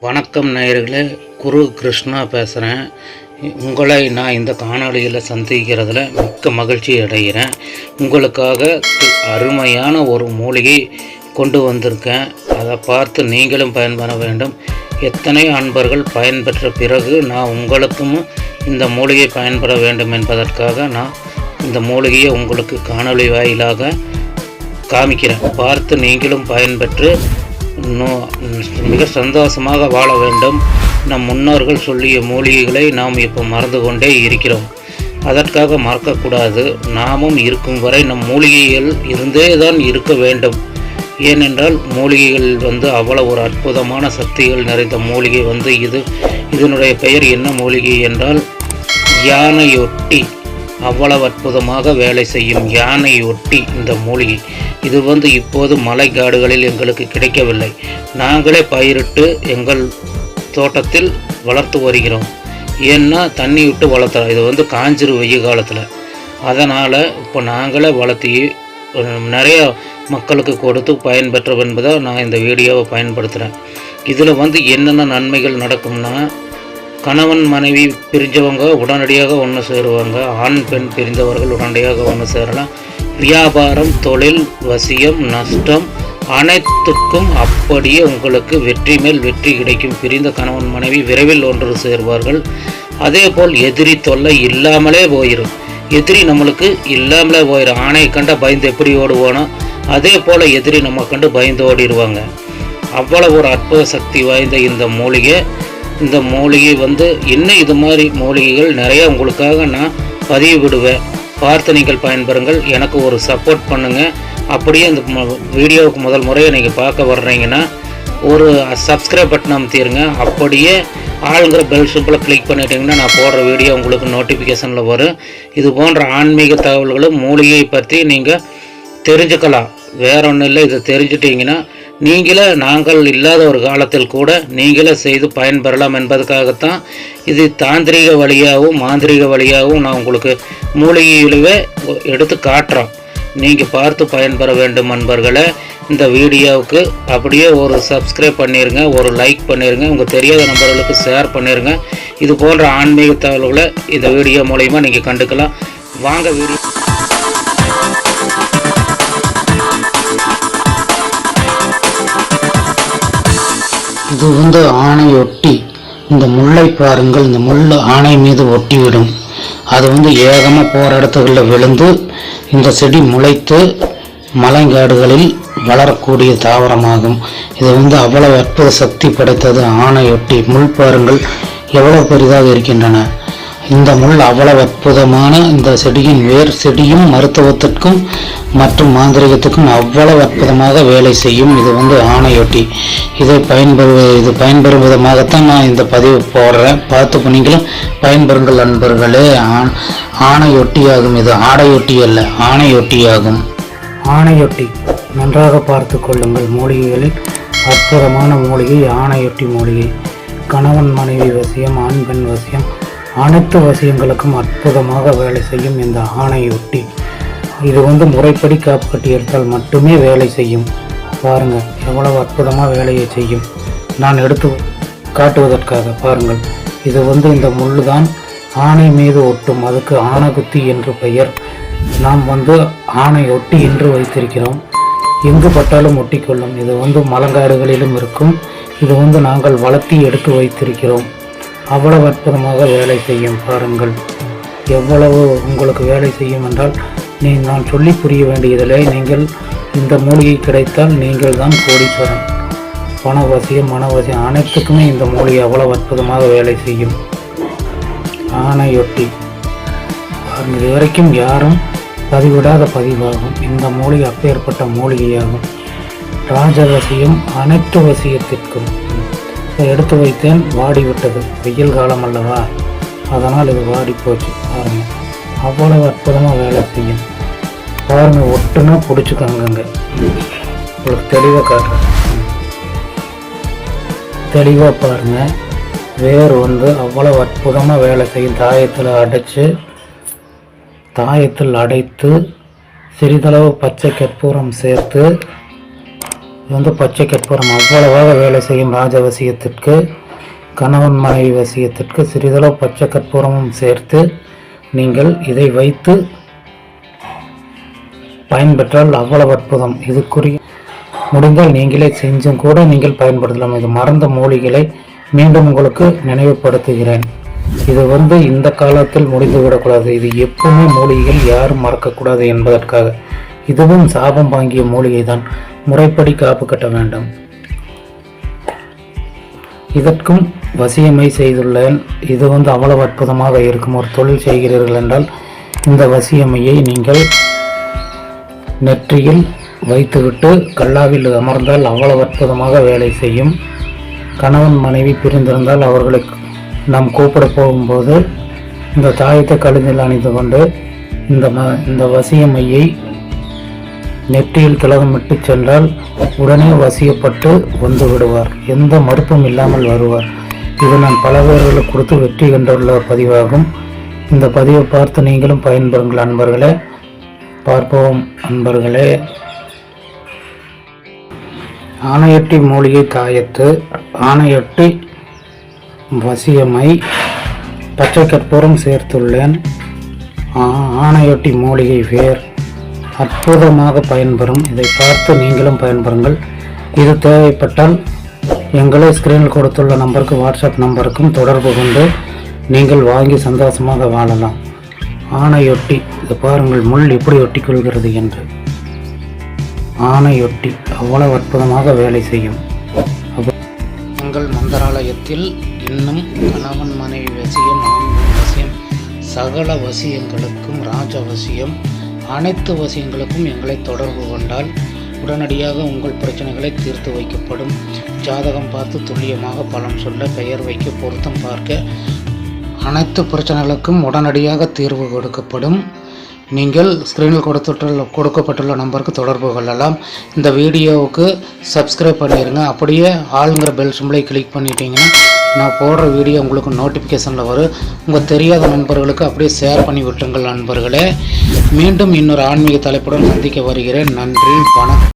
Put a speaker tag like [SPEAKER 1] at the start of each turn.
[SPEAKER 1] வணக்கம் நேயர்களே குரு கிருஷ்ணா பேசுகிறேன் உங்களை நான் இந்த காணொலியில் சந்திக்கிறதுல மிக்க மகிழ்ச்சி அடைகிறேன். உங்களுக்காக அருமையான ஒரு மூலிகை கொண்டு வந்திருக்கேன். அதை பார்த்து நீங்களும் பயன்பெற வேண்டும். எத்தனை அன்பர்கள் பயன்பெற்ற பிறகு நான் உங்களுக்கும் இந்த மூலிகை பயன்பெற வேண்டும் என்பதற்காக நான் இந்த மூலிகையை உங்களுக்கு காணொளி வாயிலாக காமிக்கிறேன். பார்த்து நீங்களும் பயன்பெற்று மிக சந்தோஷமாக வாழ வேண்டும். நம் முன்னோர்கள் சொல்லிய மூலிகைகளை நாம் இப்போ மறந்து கொண்டே இருக்கிறோம். அதற்காக மறக்கக்கூடாது. நாமும் இருக்கும் வரை நம் மூலிகைகள் இருந்தே தான் இருக்க வேண்டும். ஏனென்றால் மூலிகைகள் வந்து அவ்வளோ ஒரு அற்புதமான சக்திகள் நிறைந்த மூலிகை வந்து இது. இதனுடைய பெயர் என்ன மூலிகை என்றால் யானையொட்டி. அவ்வளவு அற்புதமாக வேலை செய்யும் யானையொட்டி இந்த மூலிகை. இது வந்து இப்போது மலைக்காடுகளில் எங்களுக்கு கிடைக்கவில்லை. நாங்களே பயிரிட்டு எங்கள் தோட்டத்தில் வளர்த்து வருகிறோம். ஏன்னா தண்ணி விட்டு வளர்த்துறோம். இது வந்து காஞ்சிரு வெய்ய காலத்தில். அதனால் இப்போ நாங்களே வளர்த்தி நிறைய மக்களுக்கு கொடுத்து பயன்பெற்றோம் என்பதை நான் இந்த வீடியோவை பயன்படுத்துகிறேன் இதில் வந்து என்னென்ன நன்மைகள் நடக்கும்னா கணவன் மனைவி பிரிஞ்சவங்க உடனடியாக ஒன்று சேருவாங்க. ஆண் பெண் பிரிந்தவர்கள் உடனடியாக ஒன்று சேரலாம் வியாபாரம் தொழில் வசியம் நஷ்டம் அனைத்துக்கும் அப்படியே உங்களுக்கு வெற்றி மேல் வெற்றி கிடைக்கும். பிரிந்த கணவன் மனைவி விரைவில் ஒன்று சேர்வார்கள். அதே போல் எதிரி தொல்லை இல்லாமலே போயிடும் எதிரி நம்மளுக்கு இல்லாமலே போயிடும் ஆணையை கண்ட பயந்து எப்படி ஓடுவானோ அதே போல் எதிரி நம்ம கண்டு பயந்து ஓடிடுவாங்க. அவ்வளவு ஒரு அற்புத சக்தி வாய்ந்த இந்த மூலிகை. இந்த மூலிகை வந்து இன்னும் இது மாதிரி மூலிகைகள் நிறைய உங்களுக்காக நான் பதிவு விடுவேன் பார்த்து நீங்கள் பயன்பெறுங்கள். எனக்கு ஒரு சப்போர்ட் பண்ணுங்கள் அப்படியே இந்த வீடியோவுக்கு முதல் முறையை நீங்கள் பார்க்க வர்றீங்கன்னா ஒரு சப்ஸ்கிரைப் பட்டன் அமைத்திருங்க. அப்படியே ஆளுங்கிற பெல் சிம்பிளை கிளிக் பண்ணிட்டீங்கன்னா நான் போடுற வீடியோ உங்களுக்கு நோட்டிஃபிகேஷனில் வரும். இது போன்ற ஆன்மீக தகவல்களும் மூலிகையை பற்றி நீங்கள் தெரிஞ்சுக்கலாம். வேற ஒன்றும் இல்லை. இதை தெரிஞ்சிட்டிங்கன்னா நீங்களே நாங்கள் இல்லாத ஒரு காலத்தில் கூட நீங்களே செய்து பயன்பெறலாம் என்பதற்காகத்தான் இது தாந்திரிக வழியாகவும் மாந்திரிக வழியாகவும் நான் உங்களுக்கு மூலிகையிலவே எடுத்து காட்டுறோம். நீங்கள் பார்த்து பயன்பெற வேண்டும் நண்பர்களே. இந்த வீடியோவுக்கு அப்படியே ஒரு சப்ஸ்கிரைப் பண்ணிடுங்க ஒரு லைக் பண்ணிடுங்க உங்கள் தெரியாத நபர்களுக்கு ஷேர் பண்ணிடுங்க இது போன்ற ஆன்மீக தகவல்களை இந்த வீடியோ மூலயமா நீங்கள் கண்டுக்கலாம். வாங்க வீடியோ இது வந்து ஆணை ஒட்டி இந்த முல்லை பாருங்கள் இந்த முள் ஆணை மீது ஒட்டிவிடும். அது வந்து ஏகமாக போகிற இடத்துகளில் விழுந்து இந்த செடி முளைத்து மலைங்காடுகளில் வளரக்கூடிய தாவரமாகும். இது வந்து அவ்வளவு அற்புத சக்தி படைத்தது ஆணையொட்டி. முள் பாருங்கள் எவ்வளவு பெரிதாக இருக்கின்றன. இந்த முள் அவ்வளவு அற்புதமான இந்த செடியின் வேர் செடியும் மருத்துவத்திற்கும் மற்றும் மாந்திரிகத்துக்கும் அவ்வளவு அற்புதமாக வேலை செய்யும். இது வந்து ஆணையொட்டி இதை பயன்பெறு இது பயன்பெறும் விதமாகத்தான் நான் இந்த பதிவு போடுறேன். பார்த்து நீங்களும் பயன்பெறுங்கள் நண்பர்களே ஆண் ஆணையொட்டியாகும் இது. ஆடையொட்டி அல்ல ஆணையொட்டியாகும்
[SPEAKER 2] ஆணையொட்டி நன்றாக பார்த்து கொள்ளுங்கள் மூலிகைகளில். அற்புதமான மூலிகை ஆணையொட்டி மூலிகை. கணவன் மனைவி வசியம் ஆண் பெண் வசியம். அனைத்து வசியங்களுக்கும் அற்புதமாக வேலை செய்யும் இந்த ஆணையொட்டி. இது வந்து முறைப்படி காப்பு கட்டி எடுத்தால் மட்டுமே வேலை செய்யும். பாருங்கள் எவ்வளவு அற்புதமாக வேலையை செய்யும். நான் எடுத்து காட்டுவதற்காக பாருங்கள். இது வந்து இந்த முள்ளு தான் ஆணை மீது ஒட்டும். அதுக்கு ஆணகுத்தி என்று பெயர். நாம் வந்து ஆணை ஒட்டி என்று வைத்திருக்கிறோம். எங்கு பட்டாலும் ஒட்டிக்கொள்ளும். இது வந்து மலங்காடுகளிலும் இருக்கும். இது வந்து நாங்கள் வளர்த்தி எடுத்து வைத்திருக்கிறோம். அவ்வளவு அற்புதமாக வேலை செய்யும் பாருங்கள். எவ்வளவு உங்களுக்கு வேலை செய்யும் என்றால் நீ நான் சொல்லி புரிய வேண்டியதில்லை. நீங்கள் இந்த மூலிகை கிடைத்தால் நீங்கள் தான் கோடீஸ்வரன். பணவசியம் மனவசியம் அனைத்துக்குமே இந்த மூலிகை அவ்வளவு அற்புதமாக வேலை செய்யும். ஆணையொட்டி பாருங்கள், இதுவரைக்கும் யாரும் பதிவிடாத பதிவாகும். இந்த மூலிகை அப்பேற்பட்ட மூலிகையாகும். ராஜவசியம் அனைத்து வசியத்திற்கும். எடுத்து வைத்தேன் வாடிவிட்டது வெயில் காலம் அல்லவா? அதனால் இது வாடி போச்சு பாருங்க அவ்வளவு அற்புதமாக வேலை செய்யும். பாருங்க ஒட்டுனா பிடிச்சிக்கோங்க உங்களுக்கு தெளிவாக காட்டுறேன். தெளிவாக பாருங்க வேர் வந்து அவ்வளவு அற்புதமாக வேலை செய்யும். தாயத்தில் அடைச்சு தாயத்தில் அடைத்து சிறிதளவு பச்சை கற்பூரம் சேர்த்து
[SPEAKER 1] இது வந்து பச்சை கற்பூரம் அவ்வளவாக வேலை செய்யும் ராஜவசியத்திற்கு கணவன் மனைவி வசியத்திற்கு சிறிதளவு பச்சை கற்பூரமும் சேர்த்து நீங்கள் இதை வைத்து பயன்பெற்றால் அவ்வளவு அற்புதம். இதுக்குரிய முடிந்தால் நீங்களே செஞ்சும் கூட நீங்கள் பயன்படுத்தலாம். இது மறந்த மூலிகளை மீண்டும் உங்களுக்கு நினைவுபடுத்துகிறேன். இது வந்து இந்த காலத்தில் முடிந்துவிடக்கூடாது. இது எப்பவுமே மூலிகைகள் யாரும் மறக்கக்கூடாது என்பதற்காக. இதுவும் சாபம் வாங்கிய மூலிகை தான் முறைப்படி காப்பு கட்ட வேண்டும். இதற்கும் வசியமை செய்துள்ளேன். இது வந்து அவ்வளவு அற்புதமாக இருக்கும். ஒரு தொழில் செய்கிறீர்கள் என்றால் இந்த வசியமையை நீங்கள் நெற்றியில் வைத்துவிட்டு கல்லாவில் அமர்ந்தால் அவ்வளவு அற்புதமாக வேலை செய்யும். கணவன் மனைவி பிரிந்திருந்தால் அவர்களுக்கு நாம் கூப்பிட போகும்போது இந்த தாயத்தை கழுதில் அணிந்து கொண்டு இந்த ம இந்த வசியமையை நெற்றியில் திலகமிட்டு சென்றால் உடனே வசியப்பட்டு வந்து விடுவார். எந்த மறுப்பும் இல்லாமல் வருவார். இது நான் பல பேர்களுக்கு கொடுத்து வெற்றி கண்டுள்ள பதிவாகும். இந்த பதிவை பார்த்து நீங்களும் பயன்பெறுங்கள் அன்பர்களே பார்ப்போம் அன்பர்களே ஆணையட்டி மூலிகை தாயத்து ஆணையட்டி வசியமை பச்சை கற்பூரம் சேர்த்துள்ளேன். ஆ- ஆணையொட்டி மூலிகை வேர். அற்புதமாக பயன்பெறும். இதை பார்த்து நீங்களும் பயன்பெறுங்கள். இது தேவைப்பட்டால் எங்களை ஸ்கிரீனில் கொடுத்துள்ள நம்பருக்கு வாட்ஸ்அப் நம்பருக்கும் தொடர்பு கொண்டு நீங்கள் வாங்கி சந்தோஷமாக வாழலாம். ஆணையொட்டி இது பாருங்கள் முள் எப்படி ஒட்டி கொள்கிறது என்று. ஆணையொட்டி அவ்வளவு அற்புதமாக வேலை செய்யும். உங்கள் மந்திராலயத்தில் இன்னும் கணவன் மனைவி வசியம் ஆண்கள் வசியம் சகல வசியங்களுக்கும் ராஜ வசியம் அனைத்து வசியங்களுக்கும் எங்களை தொடர்பு கொண்டால் உடனடியாக உங்கள் பிரச்சனைகளை தீர்த்து வைக்கப்படும். ஜாதகம் பார்த்து துல்லியமாக பலன் சொல்ல பெயர் வைக்க பொருத்தம் பார்க்க அனைத்து பிரச்சனைகளுக்கும் உடனடியாக தீர்வு கொடுக்கப்படும். நீங்கள் ஸ்க்ரீனில் கொடுத்துட்டுள்ள கொடுக்கப்பட்டுள்ள நம்பருக்கு தொடர்பு கொள்ளலாம். இந்த வீடியோவுக்கு சப்ஸ்கிரைப் பண்ணிடுங்க அப்படியே ஆளுங்கிற பெல் சிம்பிளை கிளிக் பண்ணிட்டீங்கன்னா நான் போடுற வீடியோ உங்களுக்கு நோட்டிஃபிகேஷனில் வரும். உங்கள் தெரியாத நண்பர்களுக்கு அப்படியே ஷேர் பண்ணி விட்டுருங்கள் நண்பர்களே. மீண்டும் இன்னொரு ஆன்மீக தலைப்புடன் சந்திக்க வருகிறேன். நன்றி வணக்கம்.